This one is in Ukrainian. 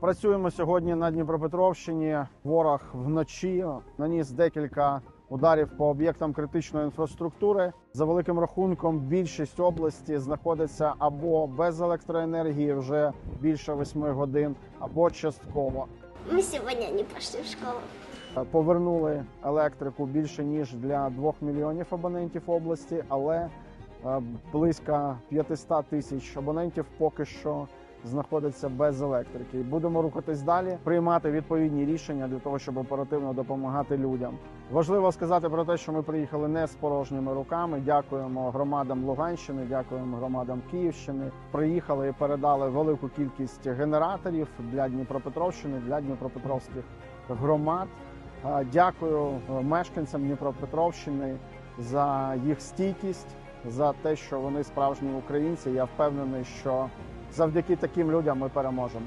Працюємо сьогодні на Дніпропетровщині. Ворог вночі наніс декілька ударів по об'єктам критичної інфраструктури. За великим рахунком, більшість області знаходиться або без електроенергії вже більше восьми годин, або частково. Мы сегодня не пошли в школу. Повернули електрику більше ніж для 2 мільйонів абонентів області, але е, близько 500 тисяч абонентів поки що знаходяться без електрики. Будемо рухатись далі, приймати відповідні рішення для того, щоб оперативно допомагати людям. Важливо сказати про те, що ми приїхали не з порожніми руками. Дякуємо громадам Луганщини, дякуємо громадам Київщини. Приїхали і передали велику кількість генераторів для Дніпропетровщини, для Дніпропетровських громад. Дякую е, мешканцям Дніпропетровщини за їх стійкість, за те, що вони справжні українці. Я впевнений, що завдяки таким людям ми переможемо.